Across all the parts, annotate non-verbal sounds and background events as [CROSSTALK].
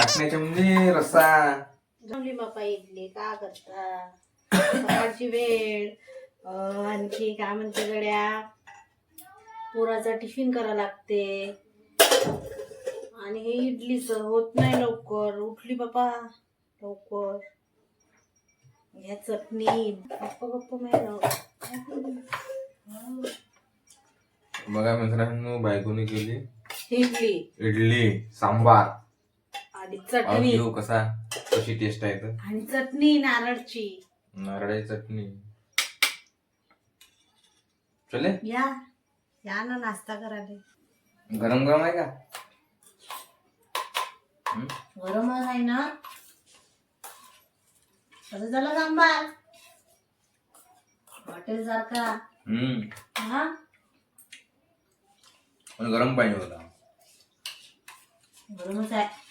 टाकण्याच्या म्हणजे रस्सा. जमली बापा इडली का करता? सकाळची वेळ अं, आणखी काय म्हणते गड्या? पोराचा टिफिन करा लागते. आणि हे इडलीच होत नाही लवकर. उठली बापा लवकर. ह्या चटणी. गप्प गप्प मॅडम बघा मित्रांनो बायकोने केली इडली. इडली सांबार. आणि चटणी. घेऊ कसा? कशी टेस्ट आहे तर? आणि चटणी नारळची. नारळाची चटणी. चले. या. या ना नाश्ता करायला. गरम गरम आहे का? गरमच आहे ना? कसं झालं सांबार. हॉटेल सारखा. हम्म. हा? पण गरम पाहिजे होता. गरमच आहे.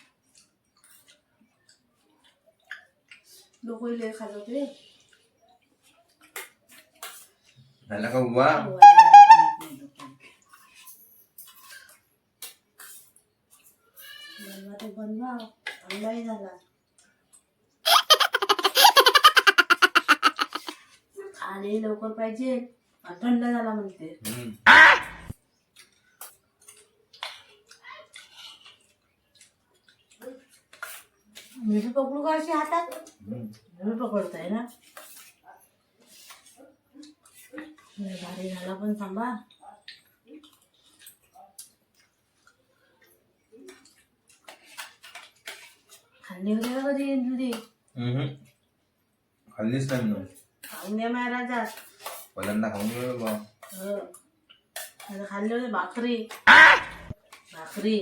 लोक लय झाला का उभा बनवा ते बनवा थंडाही झाला आले लवकर पाहिजे थंड झाला म्हणते हम्म. मी बी पकडू का अशी हातात. मी पकडताय ना? भारी झाला पण सांबार खाल्ली होती का कधी हम्म. खाल्लीच नाही म्हणून खाऊन द्या महाराजा. पहिल्यांदा खाऊन गेलो बा. हो. खाल्ली होती भाकरी. भाकरी.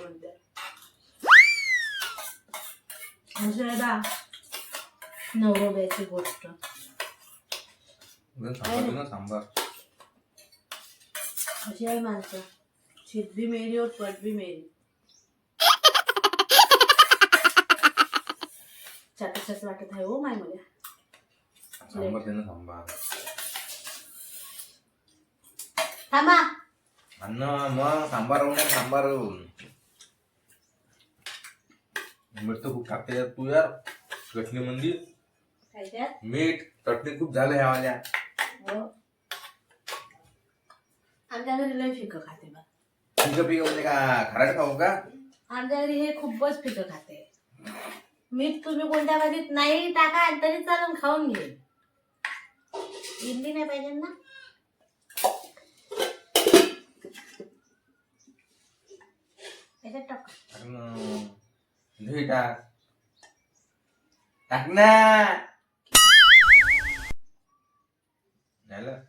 म्हणते. म्हणजे आता नवरोब्याची गोष्ट. अशी आहे माणसं. भी मेरी और पट भी मेरी वाटत आहे हो माय मला. थांबा. अन्न मग सांबार होऊन सांबार मीठ तर खूप टाकते यार तू यार. चटणी म्हणजे काय त्यात? मीठ चटणी खूप झालं ह्या वाल्या. हो. आमच्या घरी लय फिकं खाते बा पिकं पिकं म्हणजे का खराट खाऊ का? आमच्या घरी हे खूपच फिकं खाते. मीठ तुम्ही कोणत्या भाजीत नाही टाका तरी चालून खाऊन घे. इडली नाही पाहिजे ना? त्याच्यात टाक. ना. दही टाक. टाक ना. झालं?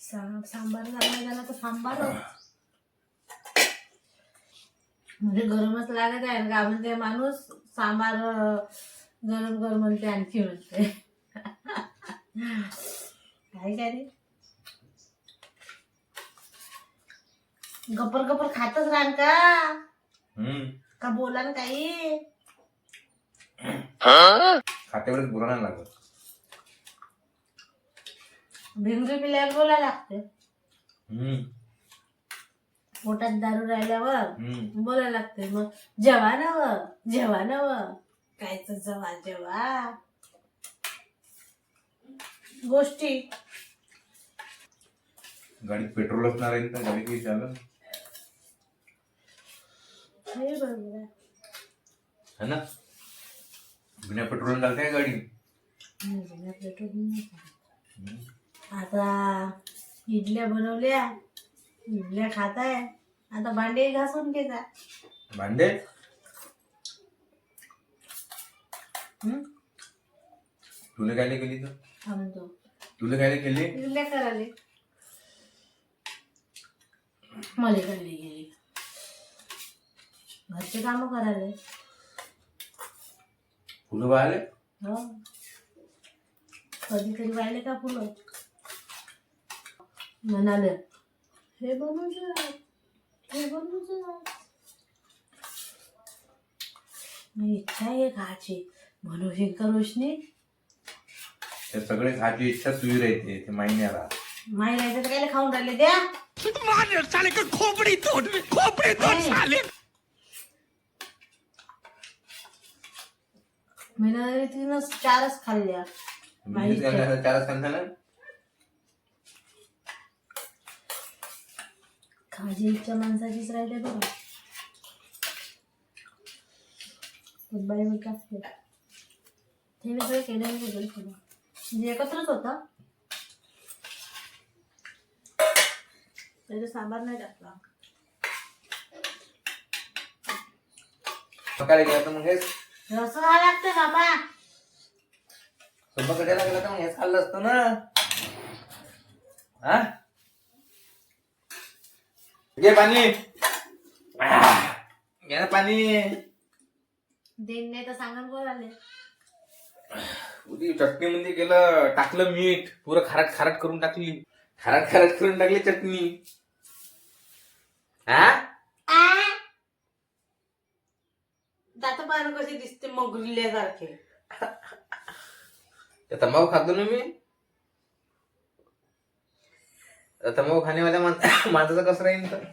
सा- सांबार झाला झाला तर सांबार. म्हणजे गरमच लागत आहे का म्हणते माणूस. सांबार अं, गरम गरम म्हणते आणखी म्हणते काय काय रे? गप्पर गप्पर खातच राहण का? हम्म. का बोला ना काही खात्यावरच बुरा नाही लागत. भिंगरी पिल्यावर बोला लागते. हम्म. पोटात दारू राहिल्यावर हम्म. बोलायला लागते. मग जेवा नव जेवा नव कायच जेवा जेवा. गोष्टी. गाडीत पेट्रोल असणार आहे तर गाडी काही चालत हे बरोबर आहे. है ना? बिना पेट्रोल चालते का गाडी। नाही, बिना पेट्रोल नाही चालत. हम्म. आता इडल्या बनवल्या इडल्या खाताय. आता भांडे घासून घेता. भांडे? हम्म? तुला काय केली तर? हा तुला काय केली? इडल्या कराले मला गेली. घरचे काम करावे. फुलं वाहिले कधी हो. कधी वाहिले का फुलं? म्हणाले हे बनवू हे बनवू मी इच्छा आहे खायची. म्हणू शिंका रोशनी. ते सगळे खायची इच्छा तुझी राहते ते महिन्याला. महिन्याच्या राहायचं तर काय खाऊन राहिले द्या. खोपडी तोड खोपडी तोड साले ना तीनच चारच खाल्ल्या. मी चारच खाल्लं ना? खाजी इच्छा माणसाचीच राहिले बघा. पण बाई मी कापते. ते वेगळे केले वेगळे केलं म्हणजे एकत्रच होता. त्याचा सांबार नाही टाकला. सकाळी गेला तर मग हेच? रस हा लागते बाबा. स्वयंपाक करायला गेला तर मग हेच खाल्लं असतं ना. हा? घे पाणी. घे ना पाणी. देन नाही तर उदी चटणी मध्ये गेलं टाकलं मीठ. पुरं खारट खारट करून टाकली. खारट खारट करून टाकली चटणी. हा दात पाहणं कशी दिसते मगरिल्यासारखे. तंबाखू खातो ना मी. तंबाखू खाण्यावाल्या माण- माणसाचं कसं राहील तर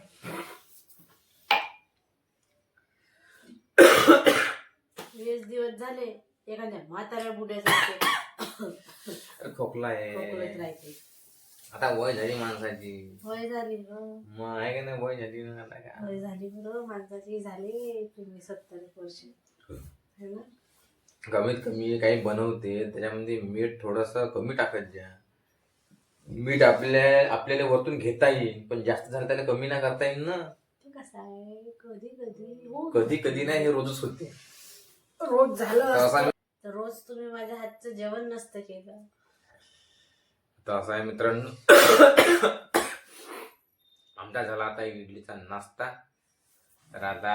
वीस दिवस झाले एखाद्या म्हाताऱ्या बुड्यासारखे. अरे [COUGHS] खोकला खोकलत आहे राहायचे आता वय झाली माणसाची. वय झाली ग. मग आहे का नाही वय झाली ना आता काय वय झाली बरं माणसाची झाली तुम्ही सत्तर वर्ष. है. ना? कमीत कमी काही बनवते त्याच्यामध्ये मीठ थोडस कमी टाकत द्या मीठ आपल्या आपल्याला वरतून घेता येईल पण जास्त झालं त्याला कमी नाही करता येईल ना. ते कसं आहे? कधी कधी हो. कधी कधी नाही हे रोजच होते. रोज झालं असतं, तर रोज तुम्ही माझ्या हातचं जेवण नसतं केलं. तर असं आहे मित्रांनो. आमचा झाला आता इडलीचा नाश्ता. तर आता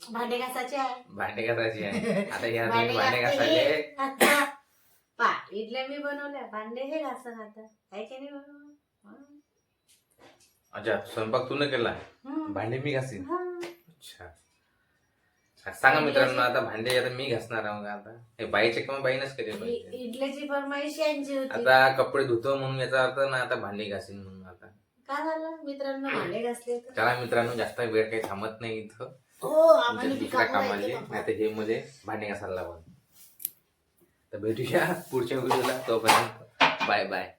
भांडे घासायचे आहे. भांडे घासायची आहे. आता या भांडे भांडे घासते घासायचे. आता. पा इडल्या मी बनवल्या. भांडे हे घासन आता. काय की नाही बनवलं अच्छा स्वयंपाक तू न केला. भांडे मी घासीन. अच्छा. सांगा मित्रांनो आता भांडे आता मी घासणार आहे मग आता. हे बाईचे किंवा बाईनच पाहिजे इडल्याची फरमाईश यांची होती. आता कपडे धुतो म्हणून याचा अर्थ ना आता भांडी घासीन म्हणून आता. काय झालं? मित्रांनो भांडे घासले तर? चला मित्रांनो जास्त वेळ काही थांबत नाही इथं. हो आम्हाला तुमच्या बी दुसऱ्या कामं कामाले राहते बाबा. नाही तर हे मध्ये भांडे घासायला लावून तर भेटूया पुढच्या व्हिडिओला. तोपर्यंत बाय बाय.